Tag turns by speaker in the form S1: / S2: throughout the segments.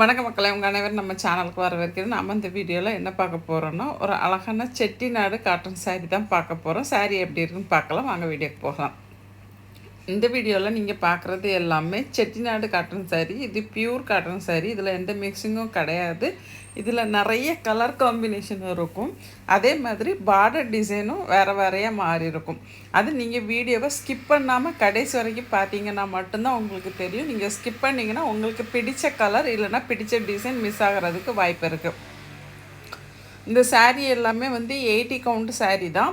S1: வணக்க மக்களை உங்கள் அனைவரும் நம்ம சேனலுக்கு வர வரைக்கும் நம்ம இந்த வீடியோவில் என்ன பார்க்க போகிறோன்னா ஒரு அழகான செட்டிநாடு காட்டன் saree தான் பார்க்க போகிறோம் saree எப்படி இருக்குன்னு பார்க்கலாம். வாங்க வீடியோக்கு போகலாம். இந்த வீடியோவில் நீங்கள் பார்க்குறது எல்லாமே செட்டிநாடு காட்டன் saree இது பியூர் காட்டன் saree. இதில் எந்த மிக்சிங்கும் கிடையாது. இதில் நிறைய கலர் காம்பினேஷன் இருக்கும். அதே மாதிரி பார்டர் டிசைனும் வேறு வேறையாக மாறி இருக்கும். அது நீங்கள் வீடியோவை ஸ்கிப் பண்ணாமல் கடைசி வரைக்கும் பார்த்தீங்கன்னா மட்டும்தான் உங்களுக்கு தெரியும். நீங்கள் ஸ்கிப் பண்ணிங்கன்னா உங்களுக்கு பிடித்த கலர் இல்லைன்னா பிடித்த டிசைன் மிஸ் ஆகிறதுக்கு வாய்ப்பு இருக்குது இந்த சாரீ எல்லாமே வந்து எயிட்டி கவுண்ட் சாரீ தான்.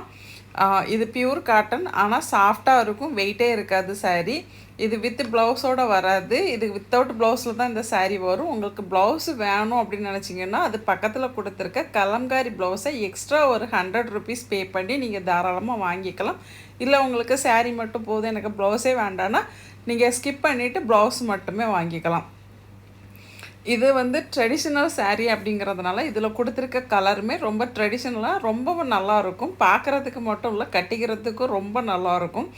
S1: இது பியூர் காட்டன் ஆனால் சாஃப்டாக இருக்கும். வெயிட்டே இருக்காது saree. இது வித் ப்ளவுஸோட வராது. இது வித்தவுட் ப்ளவுஸில் தான் இந்த saree வரும். உங்களுக்கு ப்ளவுஸ் வேணும் அப்படின்னு நினச்சிங்கன்னா அது பக்கத்தில் கொடுத்துருக்க கலம்காரி ப்ளவுஸை எக்ஸ்ட்ரா ஒரு ஹண்ட்ரட் ருபீஸ் பே பண்ணி நீங்கள் தாராளமாக வாங்கிக்கலாம். இல்லை உங்களுக்கு saree மட்டும் போதும். எனக்கு ப்ளவுஸே வேண்டான்னா நீங்கள் ஸ்கிப் பண்ணிவிட்டு ப்ளவுஸ் மட்டுமே வாங்கிக்கலாம். இது வந்து ட்ரெடிஷ்னல் சாரீ அப்படிங்கிறதுனால இதில் கொடுத்துருக்க கலருமே ரொம்ப ட்ரெடிஷ்னலாக ரொம்ப நல்லா இருக்கும். பார்க்குறதுக்கு மட்டும் இல்லை கட்டிக்கிறதுக்கும் ரொம்ப நல்லாயிருக்கும்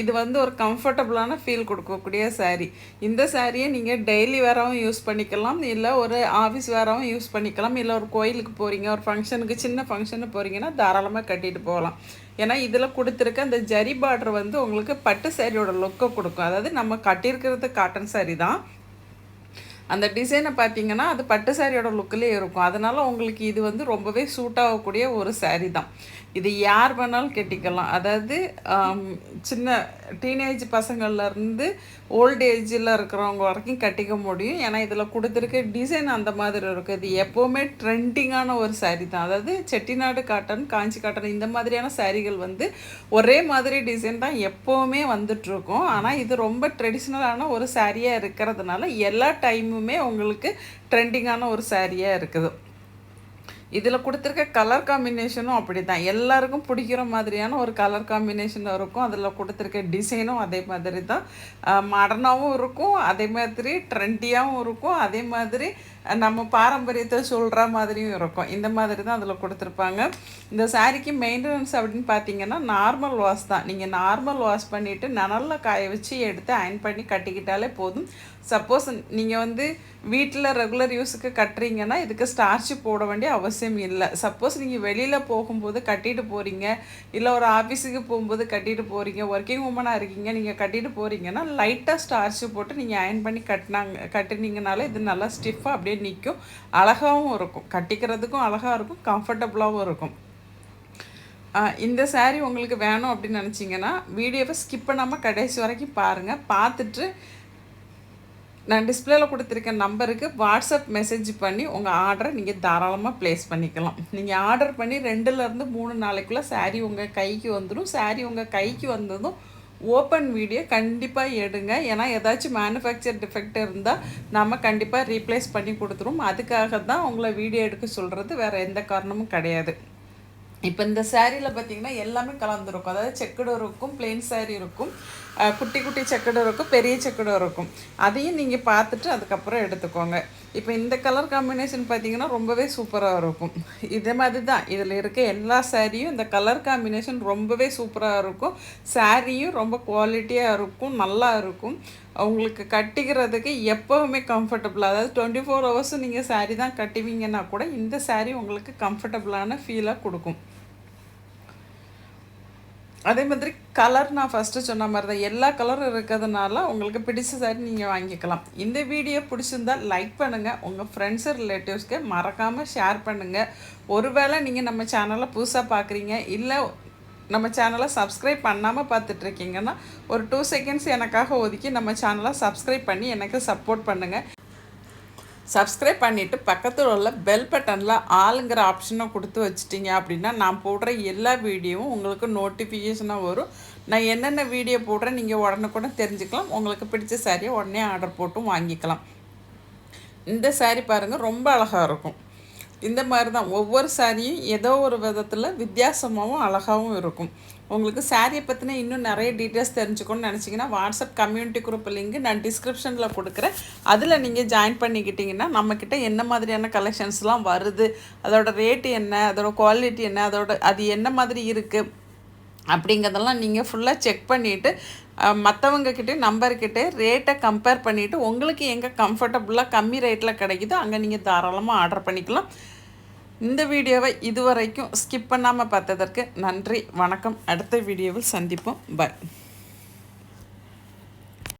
S1: இது வந்து ஒரு கம்ஃபர்டபுளான ஃபீல் கொடுக்கக்கூடிய சாரீ இந்த சாரியை நீங்கள் டெய்லி வேறவும் யூஸ் பண்ணிக்கலாம். இல்லை ஒரு ஆஃபீஸ் வேறாவும் யூஸ் பண்ணிக்கலாம். இல்லை ஒரு கோயிலுக்கு போகிறீங்க ஒரு ஃபங்க்ஷனுக்கு சின்ன ஃபங்க்ஷனுக்கு போகிறீங்கன்னா தாராளமாக கட்டிட்டு போகலாம். ஏன்னா இதில் கொடுத்துருக்க அந்த ஜரி பார்டர் வந்து உங்களுக்கு பட்டு சாரியோட லுக்கை கொடுக்கும். அதாவது நம்ம கட்டியிருக்கிறது காட்டன் சாரி தான். அந்த டிசைனை பார்த்தீங்கன்னா அது பட்டு சாரியோட லுக்கிலே இருக்கும். அதனால் உங்களுக்கு இது வந்து ரொம்பவே சூட் ஆகக்கூடிய ஒரு saree தான். இது யார் வேணாலும் கட்டிக்கலாம். அதாவது சின்ன டீனேஜ் பசங்கள்லேருந்து ஓல்ட் ஏஜில் இருக்கிறவங்க வரைக்கும் கட்டிக்க முடியும். ஏன்னா இதில் கொடுத்துருக்க டிசைன் அந்த மாதிரி இருக்கும் இது எப்போவுமே ட்ரெண்டிங்கான ஒரு சாரீ தான். அதாவது செட்டிநாடு காட்டன் காஞ்சி காட்டன் இந்த மாதிரியான சாரிகள் வந்து ஒரே மாதிரி டிசைன் தான் எப்போவுமே வந்துட்டுருக்கும். ஆனால் இது ரொம்ப ட்ரெடிஷ்னலான ஒரு சாரியாக இருக்கிறதுனால எல்லா டைமுமே உங்களுக்கு ட்ரெண்டிங்கான ஒரு சாரியாக இருக்குது. இதில் கொடுத்துருக்க கலர் காம்பினேஷனும் அப்படி தான் எல்லாருக்கும் பிடிக்கிற மாதிரியான ஒரு கலர் காம்பினேஷன் இருக்கும். அதில் கொடுத்துருக்க டிசைனும் அதே மாதிரி தான் மாடர்னாகவும் இருக்கும். அதே மாதிரி ட்ரெண்டியாகவும் இருக்கும். அதே மாதிரி நம்ம பாரம்பரியத்தை சொல்கிற மாதிரியும் இருக்கும். இந்த மாதிரி தான் அதில் கொடுத்துருப்பாங்க. இந்த சாரிக்கு மெயின்டெனன்ஸ் அப்படின்னு பார்த்தீங்கன்னா நார்மல் வாஷ் தான். நீங்கள் நார்மல் வாஷ் பண்ணிவிட்டு நல்லா காய வச்சு எடுத்து அயன் பண்ணி கட்டிக்கிட்டாலே போதும். சப்போஸ் நீங்கள் வந்து வீட்டில் ரெகுலர் யூஸுக்கு கட்டுறீங்கன்னா இதுக்கு ஸ்டார்ச்சு போட வேண்டிய அவசியம் இல்லை. சப்போஸ் நீங்கள் வெளியில் போகும்போது கட்டிட்டு போகிறீங்க இல்லை ஒரு ஆஃபீஸுக்கு போகும்போது கட்டிட்டு போகிறீங்க ஒர்க்கிங் உமனாக இருக்கீங்க நீங்கள் கட்டிட்டு போகிறீங்கன்னா லைட்டாக ஸ்டார்ச்சு போட்டு நீங்கள் அயன் பண்ணி கட்டினாங்க கட்டினீங்கனாலே இது நல்லா ஸ்டிஃபாக அப்படியே நிற்கும் அழகாகவும் இருக்கும். கட்டிக்கிறதுக்கும் அழகாக இருக்கும். கம்ஃபர்டபுளாகவும் இருக்கும். இந்த சாரீ உங்களுக்கு வேணும் அப்படின்னு நினச்சிங்கன்னா வீடியோவை ஸ்கிப் பண்ணாமல் கடைசி வரைக்கும் பாருங்கள் பார்த்துட்டு நான் டிஸ்பிளேல கொடுத்துருக்க நம்பருக்கு வாட்ஸ்அப் மெசேஜ் பண்ணி உங்கள் ஆர்டரை நீங்கள் தாராளமாக ப்ளேஸ் பண்ணிக்கலாம். நீங்கள் ஆர்டர் பண்ணி ரெண்டுலேருந்து மூணு நாளைக்குள்ளே சாரீ உங்கள் கைக்கு வந்துடும் சாரீ உங்கள் கைக்கு வந்ததும் ஓப்பன் வீடியோ கண்டிப்பாக எடுங்க. ஏன்னா ஏதாச்சும் மேனுஃபேக்சர் டிஃபெக்ட் இருந்தால் நம்ம கண்டிப்பாக ரீப்ளேஸ் பண்ணி கொடுத்துரும் அதுக்காக தான் உங்களை வீடியோ எடுக்க சொல்கிறது வேறு எந்த காரணமும் கிடையாது. இப்போ இந்த சேரீயில் பார்த்தீங்கன்னா எல்லாமே கலந்துருக்கும். அதாவது செக்குடு இருக்கும் பிளெயின் சேரீ இருக்கும். குட்டி குட்டி செக்குடு இருக்கும் பெரிய செக்குடு இருக்கும். அதையும் நீங்கள் பார்த்துட்டு அதுக்கப்புறம் எடுத்துக்கோங்க. இப்போ இந்த கலர் காம்பினேஷன் பார்த்தீங்கன்னா ரொம்பவே சூப்பராக இருக்கும். இதே மாதிரி தான் இதில் இருக்க எல்லா சாரியும் இந்த கலர் காம்பினேஷன் ரொம்பவே சூப்பராக இருக்கும். சாரியும் ரொம்ப குவாலிட்டியாக இருக்கும் நல்லா இருக்கும். உங்களுக்கு கட்டிக்கிறதுக்கு எப்போவுமே கம்ஃபர்டபுள் அதாவது டுவெண்ட்டி ஃபோர் ஹவர்ஸும் நீங்கள் சாரீ தான் கட்டுவீங்கன்னா கூட இந்த சாரீ உங்களுக்கு கம்ஃபர்டபுளான ஃபீலாக கொடுக்கும். அதே மாதிரி கலர் நான் ஃபஸ்ட்டு சொன்ன மாதிரி தான் எல்லா கலரும் இருக்கிறதுனால உங்களுக்கு பிடிச்ச saree நீங்கள் வாங்கிக்கலாம். இந்த வீடியோ பிடிச்சிருந்தா லைக் பண்ணுங்கள் உங்கள் ஃப்ரெண்ட்ஸு ரிலேட்டிவ்ஸ்க்கு மறக்காமல் ஷேர் பண்ணுங்கள் ஒருவேளை நீங்கள் நம்ம சேனலை புதுசாக பார்க்குறீங்க இல்லை நம்ம சேனலை சப்ஸ்கிரைப் பண்ணாமல் பார்த்துட்ருக்கீங்கன்னா ஒரு டூ செகண்ட்ஸ் எனக்காக ஒதுக்கி நம்ம சேனலை சப்ஸ்கிரைப் பண்ணி எனக்கு சப்போர்ட் பண்ணுங்கள் சப்ஸ்கிரைப் பண்ணிவிட்டு பக்கத்தில் உள்ள பெல் பட்டனில் ஆளுங்கிற ஆப்ஷனை கொடுத்து வச்சிட்டிங்க அப்படின்னா நான் போடுற எல்லா வீடியோவும் உங்களுக்கு நோட்டிஃபிகேஷனாக வரும். நான் என்னென்ன வீடியோ போடுறேன் நீங்கள் உடனுக்குடன் தெரிஞ்சுக்கலாம். உங்களுக்கு பிடிச்ச சாரியை உடனே ஆர்டர் போட்டும் வாங்கிக்கலாம். இந்த saree பாருங்கள் ரொம்ப அழகாக இருக்கும். இந்த மாதிரி தான் ஒவ்வொரு சாரியும் ஏதோ ஒரு விதத்தில் வித்தியாசமாகவும் அழகாகவும் இருக்கும். உங்களுக்கு சாரியை பற்றின இன்னும் நிறைய டீட்டெயில்ஸ் தெரிஞ்சுக்கணும்னு நினச்சிங்கன்னா வாட்ஸ்அப் கம்யூனிட்டி குரூப் லிங்க் நான் டிஸ்கிரிப்ஷனில் கொடுக்குறேன். அதில் நீங்கள் ஜாயின் பண்ணிக்கிட்டிங்கன்னா நம்மக்கிட்ட என்ன மாதிரியான கலெக்ஷன்ஸ்லாம் வருது அதோட ரேட்டு என்ன அதோடய குவாலிட்டி என்ன அதோட அது என்ன மாதிரி இருக்குது அப்படிங்கிறதெல்லாம் நீங்கள் ஃபுல்லாக செக் பண்ணிவிட்டு மற்றவங்கக்கிட்டே நம்பர்கிட்டே ரேட்டை கம்பேர் பண்ணிவிட்டு உங்களுக்கு எங்கே கம்ஃபர்டபுளாக கம்மி ரேட்டில் கிடைக்குதோ அங்கே நீங்கள் தாராளமாக ஆர்டர் பண்ணிக்கலாம். இந்த வீடியோவை இதுவரைக்கும் ஸ்கிப் பண்ணாமல் பார்த்ததற்கு நன்றி வணக்கம். அடுத்த வீடியோவில் சந்திப்போம். பாய்